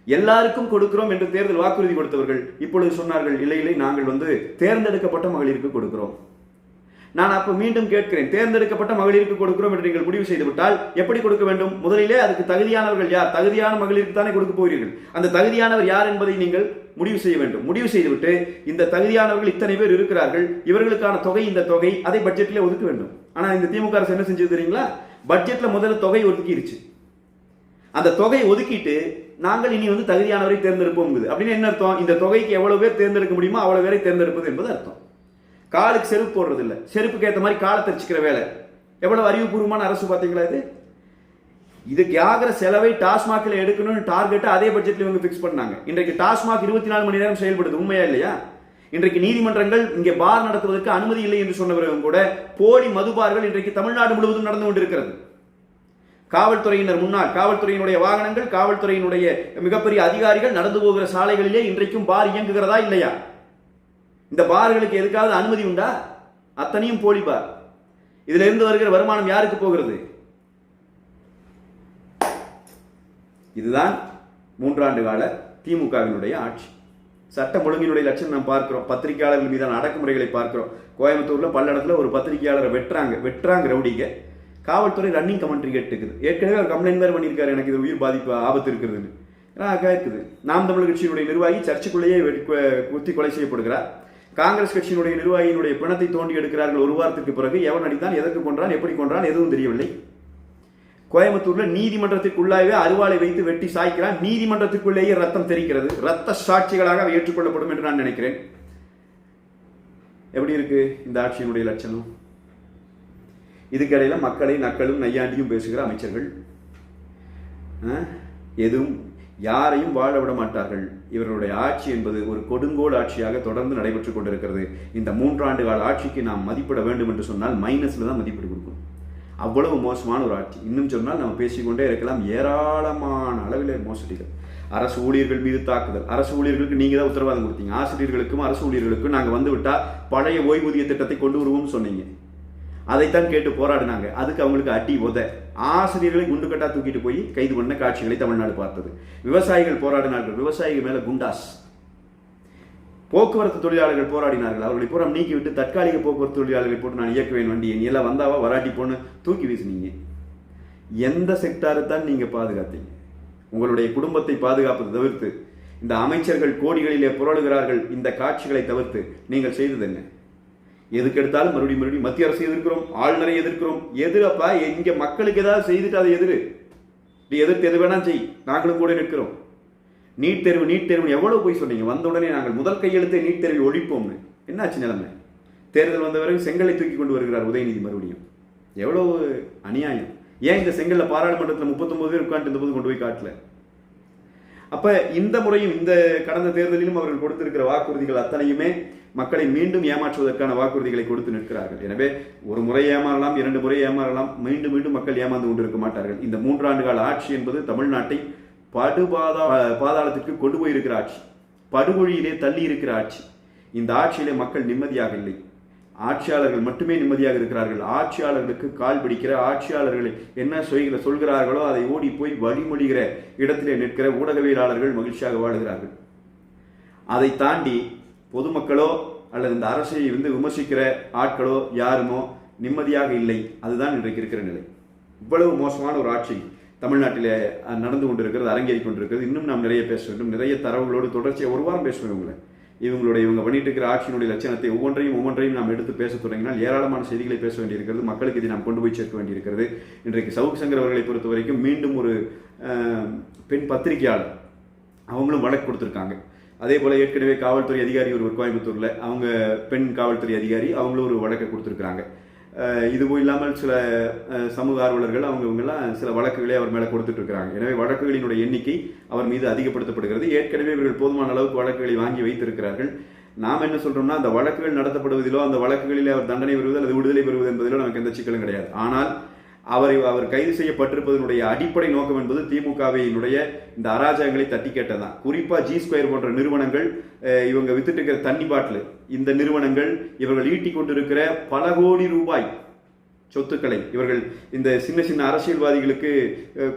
எல்லாருக்கும் கொடுக்கிறோம் என்று தேர்தல் வாக்குறுதி கொடுத்தவர்கள் இப்பொழுது சொன்னார்கள் இல்லை இல்லை நாங்கள் வந்து தேர்ந்தெடுக்கப்பட்ட மகளிருக்கு கொடுக்கிறோம். நான் அப்போ மீண்டும் கேட்கிறேன் தேர்ந்தெடுக்கப்பட்ட மகளிருக்கு கொடுக்கிறோம் என்று நீங்கள் முடிவு செய்து விட்டால் எப்படி கொடுக்க வேண்டும்? முதலிலே அதுக்கு தகுதியானவர்கள் யார்? தகுதியான மகளிருக்கு தானே கொடுக்க போகிறீர்கள். அந்த தகுதியானவர் யார் என்பதை நீங்கள் முடிவு செய்ய வேண்டும். முடிவு செய்துவிட்டு இந்த தகுதியானவர்கள் இத்தனை பேர் இருக்கிறார்கள் இவர்களுக்கான தொகை இந்த தொகை அதை பட்ஜெட்டிலே ஒதுக்க வேண்டும். ஆனால் இந்த திமுக அரசு என்ன செஞ்சது தெரியுங்களா? பட்ஜெட்டில் முதல்ல தொகை ஒதுக்கிடுச்சு அந்த தொகையை ஒதுக்கிட்டு நாங்கள் இனி வந்து தகுதியானவரை தேர்ந்தெடுப்போம் அப்படின்னு என்ன அர்த்தம்? இந்த தொகைக்கு எவ்வளோ பேர் தேர்ந்தெடுக்க முடியுமோ அவ்வளோ பேரை தேர்ந்தெடுப்பது என்பது அர்த்தம். காலுக்கு செருப்பு போடுறது இல்லை செருப்புக்கு ஏற்ற மாதிரி காலை தரிச்சிக்கிற வேலை. எவ்வளவு அறிவுபூர்வமான அரசு பார்த்தீங்களா இது? இதுக்கு ஆகிற செலவை டாஸ்மாகில் எடுக்கணும்னு டார்கெட்டை அதே பட்ஜெட்டில் இவங்க ஃபிக்ஸ் பண்ணாங்க. இன்றைக்கு டாஸ்மாக் இருபத்தி நாலு மணி நேரம் செயல்படுது. உண்மையா இல்லையா? இன்றைக்கு நீதிமன்றங்கள் இங்கே பார் நடத்துவதற்கு அனுமதி இல்லை என்று சொன்னவர்களும் கூட போலி மதுபார்கள் இன்றைக்கு தமிழ்நாடு முழுவதும் நடந்து கொண்டிருக்கிறது. காவல்துறையினர் முன்னால் காவல்துறையினுடைய வாகனங்கள் காவல்துறையினுடைய மிகப்பெரிய அதிகாரிகள் நடந்து போகிற சாலைகளிலே இன்றைக்கும் பார் இயங்குகிறதா இல்லையா? இந்த பார்களுக்கு எதுக்காவது அனுமதி உண்டா? அத்தனையும் போலி பார். இதுல இருந்து வருகிற வருமானம் யாருக்கு போகிறது? இதுதான் மூன்றாண்டு கால திமுகவினுடைய ஆட்சி. சட்டம் ஒழுங்கினுடைய லட்சம் நாம் பார்க்குறோம். பத்திரிகையாளர்கள் மீதான அடக்குமுறைகளை பார்க்குறோம். கோயம்புத்தூரில் பல்லடத்தில் ஒரு பத்திரிகையாளரை வெட்டுறாங்க. வெட்டுறாங்க ரவுடிங்க. காவல்துறை ரன்னிங் கமெண்ட்ரி கேட்டுக்குது. ஏற்கனவே ஒரு கம்ப்ளைண்ட் வேறு பண்ணியிருக்காரு. எனக்கு இது உயிர் பாதிப்பு ஆபத்து இருக்கிறதுன்னு ஏன்னா கேட்குது நாம் தமிழ் கட்சியினுடைய நிர்வாகி சர்ச்சுக்குள்ளேயே குத்தி கொலை செய்யப்படுகிறார். காங்கிரஸ் கட்சியினுடைய நிர்வாகியினுடைய பிணத்தை தோண்டி எடுக்கிறார்கள் ஒரு வாரத்துக்கு பிறகு. எவன் அடித்தான் எதற்கு கொன்றான் எப்படி கொன்றான் எதுவும் தெரியவில்லை. கோயம்புத்தூர்ல நீதிமன்றத்திற்குள்ளாகவே அருவாளை வைத்து வெட்டி சாய்க்கிறான். நீதிமன்றத்திற்குள்ளேயே ரத்தம் தெரிக்கிறது ரத்த சாட்சிகளாக அவை ஏற்றுக்கொள்ளப்படும் என்று நான் நினைக்கிறேன். எப்படி இருக்கு இந்த ஆட்சியினுடைய லட்சணம்? இதுக்கிடையில மக்களை நக்களும் நையாண்டியும் பேசுகிற அமைச்சர்கள் ஆ? எதுவும் யாரையும் வாழ விட மாட்டார்கள். இவர்களுடைய ஆட்சி என்பது ஒரு கொடுங்கோல் ஆட்சியாக தொடர்ந்து நடைபெற்றுக் கொண்டிருக்கிறது. இந்த மூன்றாண்டு கால ஆட்சிக்கு நாம் மதிப்பிட வேண்டும் என்று சொன்னால் மைனஸில் தான் மதிப்பீடு கொடுக்கணும். அவ்வளவு மோசமான ஒரு ஆட்சி. இன்னும் சொன்னால் நம்ம பேசிக்கொண்டே இருக்கலாம். ஏராளமான அளவில் மோசடிகள். அரசு ஊழியர்கள் மீது தாக்குதல். அரசு ஊழியர்களுக்கு நீங்கள் தான் உத்தரவாதம் கொடுத்தீங்க. ஆசிரியர்களுக்கும் அரசு ஊழியர்களுக்கும் நாங்கள் வந்து விட்டால் பழைய ஓய்வூதிய திட்டத்தை கொண்டு வருவோம்னு சொன்னீங்க. அதைத்தான் கேட்டு போராடினாங்க. அதுக்கு அவங்களுக்கு அடி உத. ஆசிரியர்களை குண்டுக்கட்டா தூக்கிட்டு போய் கைது பண்ண காட்சிகளை தமிழ்நாடு பார்த்தது. விவசாயிகள் போராடினார்கள். விவசாயிகள் மேலே குண்டாஸ். போக்குவரத்து தொழிலாளர்கள் போராடினார்கள். அவர்களை பூரா நீக்கிவிட்டு தற்காலிக போக்குவரத்து தொழிலாளர்களை போட்டு நான் இயக்குவேன் வண்டியை நீ எல்லாம் வந்தாவா? வராட்டி போன்னு தூக்கி வீசுனீங்க. எந்த செக்டாரை தான் நீங்கள் பாதுகாத்தீங்க? உங்களுடைய குடும்பத்தை பாதுகாப்பதை தவிர்த்து இந்த அமைச்சர்கள் கோடிகளிலே புரளுகிறார்கள் இந்த காட்சிகளை தவிர்த்து நீங்கள் செய்தது என்ன? எதுக்கு எடுத்தாலும் மறுபடியும் மறுபடியும் மத்திய அரசு எதிர்க்கிறோம் ஆளுநரை எதிர்க்கிறோம். எதிரப்பா இங்கே மக்களுக்கு ஏதாவது செய்துட்டு அதை எதிர். நீ எதிர்த்து எது வேணாம் செய். நாங்களும் கூட நிற்கிறோம் நீட் தேர்வு நீட் தேர்வு எவ்வளவு போய் சொன்னீங்க? வந்த உடனே நாங்கள் முதல் கையெழுத்தே நீட் தேர்வை ஒழிப்போம்னு. என்னாச்சு நிலைமை? தேர்தல் வந்த பிறகு செங்கலை தூக்கி கொண்டு வருகிறார் உதயநிதி மறுபடியும். எவ்வளவு அநியாயம். ஏன் இந்த செங்கல்ல பாராளுமன்றத்தில் முப்பத்தொன்பது பேர் உட்காந்து இருந்தபோது கொண்டு போய் காட்டல? அப்ப இந்த முறையும் இந்த கடந்த தேர்தலிலும் அவர்கள் கொடுத்திருக்கிற வாக்குறுதிகள் அத்தனையுமே மக்களை மீண்டும் ஏமாற்றுவதற்கான வாக்குறுதிகளை கொடுத்து நிற்கிறார்கள். எனவே ஒரு முறை ஏமாறலாம் இரண்டு முறை ஏமாறலாம் மீண்டும் மீண்டும் மக்கள் ஏமாந்து கொண்டிருக்க மாட்டார்கள். இந்த மூன்றாண்டு கால ஆட்சி என்பது தமிழ்நாட்டை படுபாதா பாதாளத்திற்கு கொண்டு போயிருக்கிற ஆட்சி. படுகொழியிலே தள்ளி இருக்கிற ஆட்சி. இந்த ஆட்சியிலே மக்கள் நிம்மதியாக இல்லை. ஆட்சியாளர்கள் மட்டுமே நிம்மதியாக இருக்கிறார்கள். ஆட்சியாளர்களுக்கு கால் பிடிக்கிற ஆட்சியாளர்களை என்ன சொல்கிற சொல்கிறார்களோ அதை ஓடி போய் வழிமொழிகிற இடத்திலே நிற்கிற ஊடகவியலாளர்கள் மகிழ்ச்சியாக வாழுகிறார்கள். அதை தாண்டி பொதுமக்களோ அல்லது இந்த அரசை வந்து விமர்சிக்கிற ஆட்களோ யாருமோ நிம்மதியாக இல்லை. அதுதான் இன்றைக்கு இருக்கிற நிலை. இவ்வளவு மோசமான ஒரு ஆட்சி. தமிழ்நாட்டிலே நடந்து கொண்டிருக்கிறது அரங்கேறி கொண்டிருக்கிறது. இன்னும் நாம் நிறைய பேச வேண்டும். நிறைய தரவுகளோடு தொடர்ச்சியாக ஒரு வாரம் பேசுவேன் உங்களை. இவங்களுடைய இவங்க பண்ணிட்டு இருக்கிற ஆட்சியினுடைய லட்சணத்தை ஒவ்வொன்றையும் ஒவ்வொன்றையும் நாம் எடுத்து பேச தொடங்கினால் ஏராளமான செய்திகளை பேச வேண்டியிருக்கிறது. மக்களுக்கு இதை நாம் கொண்டு போய் சேர்க்க வேண்டியிருக்கிறது. இன்றைக்கு சவுக் சங்கர் அவர்களை பொறுத்த வரைக்கும் மீண்டும் ஒரு பெண் பத்திரிகையாளர். அவங்களும் வழக்கு கொடுத்துருக்காங்க. அதே போல ஏற்கனவே காவல்துறை அதிகாரி ஒரு கோயம்புத்தூரில் அவங்க பெண் காவல்துறை அதிகாரி அவங்களும் ஒரு வழக்கை கொடுத்துருக்காங்க இதுவும் இல்லாமல் சில சமூக ஆர்வலர்கள் அவங்க இவங்கெல்லாம் சில வழக்குகளை அவர் மேலே கொடுத்துட்ருக்கிறாங்க. எனவே வழக்குகளினுடைய எண்ணிக்கை அவர் மீது அதிகப்படுத்தப்படுகிறது. ஏற்கனவே இவர்கள் போதுமான அளவுக்கு வழக்குகளை வாங்கி வைத்திருக்கிறார்கள். நாம் என்ன சொல்கிறோம்னா அந்த வழக்குகள் நடத்தப்படுவதிலோ அந்த வழக்குகளில் அவர் தண்டனை பெறுவது அல்லது விடுதலை பெறுவது என்பதிலோ நமக்கு எந்த சிக்கலும் கிடையாது. ஆனால் அவரை அவர் கைது செய்யப்பட்டிருப்பதனுடைய அடிப்படை நோக்கம் என்பது திமுகவினுடைய இந்த அராஜகங்களை தட்டி கேட்டதான் குறிப்பாக ஜி ஸ்கொயர் போன்ற நிறுவனங்கள் இவங்க வித்துட்டு இருக்கிற தண்ணி பாட்டில் இந்த நிறுவனங்கள் இவர்கள் ஈட்டி கொண்டிருக்கிற பல கோடி ரூபாய் சொத்துக்களை இவர்கள் இந்த சின்ன சின்ன அரசியல்வாதிகளுக்கு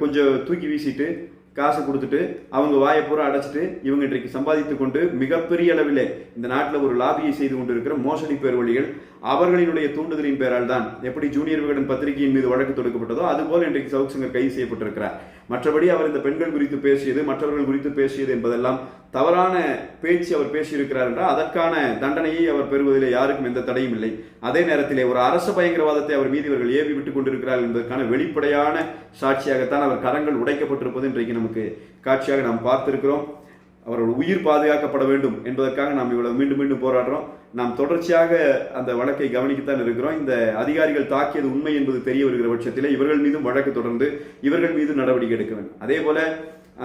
கொஞ்சம் தூக்கி வீசிட்டு காசு கொடுத்துட்டு அவங்க வாயை பூரா அடைச்சிட்டு இவங்க இன்றைக்கு சம்பாதித்து கொண்டு மிகப்பெரிய அளவிலே இந்த நாட்டில் ஒரு லாபியை செய்து கொண்டிருக்கிற மோசடி பேர்வழிகள் அவர்களினுடைய தூண்டுதலின் பேரால் தான் எப்படி ஜூனியர் விகடன் பத்திரிகையின் மீது வழக்கு தொடுக்கப்பட்டதோ அதுபோல் இன்றைக்கு சவுக்சங்கர் கைது செய்யப்பட்டிருக்கிறார். மற்றபடி அவர் இந்த பெண்கள் குறித்து பேசியது மற்றவர்கள் குறித்து பேசியது என்பதெல்லாம் தவறான பேச்சு அவர் பேசியிருக்கிறார் என்றால் அதற்கான தண்டனையை அவர் பெறுவதில் யாருக்கும் எந்த தடையும் இல்லை. அதே நேரத்திலே ஒரு அரச பயங்கரவாதத்தை அவர் மீது இவர்கள் ஏவி விட்டுக் கொண்டிருக்கிறார் என்பதற்கான வெளிப்படையான சாட்சியாகத்தான் அவர் கரங்கள் உடைக்கப்பட்டிருப்பது இன்றைக்கு நமக்கு காட்சியாக நாம் பார்த்திருக்கிறோம். அவரோட உயிர் பாதுகாக்கப்பட வேண்டும் என்பதற்காக நாம் இவ்வளவு மீண்டும் மீண்டும் போராடுறோம். நாம் தொடர்ச்சியாக அந்த வழக்கை கவனிக்கத்தான் இருக்கிறோம். இந்த அதிகாரிகள் தாக்கியது உண்மை என்பது தெரிய வருகிற பட்சத்தில் இவர்கள் மீதும் வழக்கு தொடர்ந்து இவர்கள் மீது நடவடிக்கை எடுக்க வேண்டும். அதே போல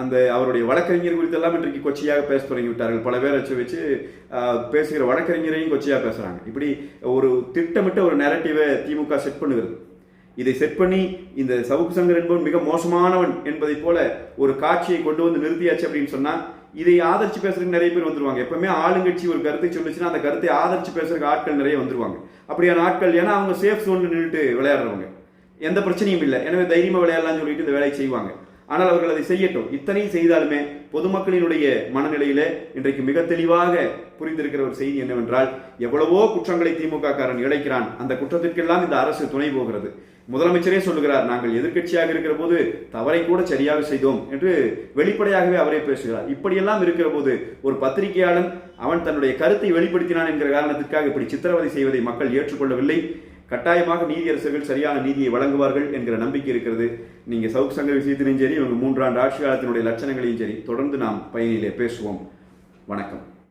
அந்த அவருடைய வழக்கறிஞர் குறித்தெல்லாம் இன்றைக்கு கொச்சையாக பேச தொடங்கி விட்டார்கள். பல பேரை வச்சு வச்சு பேசுகிற வழக்கறிஞரையும் கொச்சையாக பேசுறாங்க. இப்படி ஒரு திட்டமிட்ட ஒரு நேரட்டிவை திமுக செட் பண்ணுகிறது. இதை செட் பண்ணி இந்த சவுக்கு சங்கர் என்பவன் மிக மோசமானவன் என்பதை போல ஒரு காட்சியை கொண்டு வந்து நிறுத்தியாச்சு அப்படின்னு சொன்னா இதை ஆதரிச்சு பேசுறதுக்கு நிறைய பேர் வந்துருவாங்க. எப்பவுமே ஆளுங்கட்சி ஒரு கருத்தை சொல்லுச்சுன்னா அந்த கருத்தை ஆதரிச்சு பேசுறதுக்கு ஆட்கள் நிறைய வந்துருவாங்க. அப்படியான ஆட்கள் ஏன்னா அவங்க சேஃப் சோன்ல நின்றுட்டு விளையாடுறவங்க. எந்த பிரச்சனையும் இல்லை. எனவே தைரியமா விளையாடலாம்னு சொல்லிட்டு இந்த வேலையை செய்வாங்க. ஆனால் அவர்கள் அதை செய்யட்டும். இத்தனையும் செய்தாலுமே பொதுமக்களினுடைய மனநிலையில இன்றைக்கு மிக தெளிவாக புரிந்திருக்கிற ஒரு செய்தி என்னவென்றால் எவ்வளவோ குற்றங்களை திமுக காரன் இழைக்கிறான். அந்த குற்றத்திற்கெல்லாம் இந்த அரசு துணை போகிறது. முதலமைச்சரே சொல்லுகிறார் நாங்கள் எதிர்க்கட்சியாக இருக்கிற போது தவறை கூட சரியாக செய்தோம் என்று வெளிப்படையாகவே அவரே பேசுகிறார். இப்படியெல்லாம் இருக்கிற போது ஒரு பத்திரிகையாளன் அவன் தன்னுடைய கருத்தை வெளிப்படுத்தினான் என்கிற காரணத்திற்காக இப்படி சித்திரவதை செய்வதை மக்கள் ஏற்றுக்கொள்ளவில்லை. கட்டாயமாக நீதியரசர்கள் சரியான நீதியை வழங்குவார்கள் என்கிற நம்பிக்கை இருக்கிறது. நீங்க சவுக் சங்க விஷயத்திலும் சரி இவங்க மூன்றாண்டு ஆட்சி காலத்தினுடைய லட்சணங்களையும் சரி தொடர்ந்து நாம் பயனிலே பேசுவோம். வணக்கம்.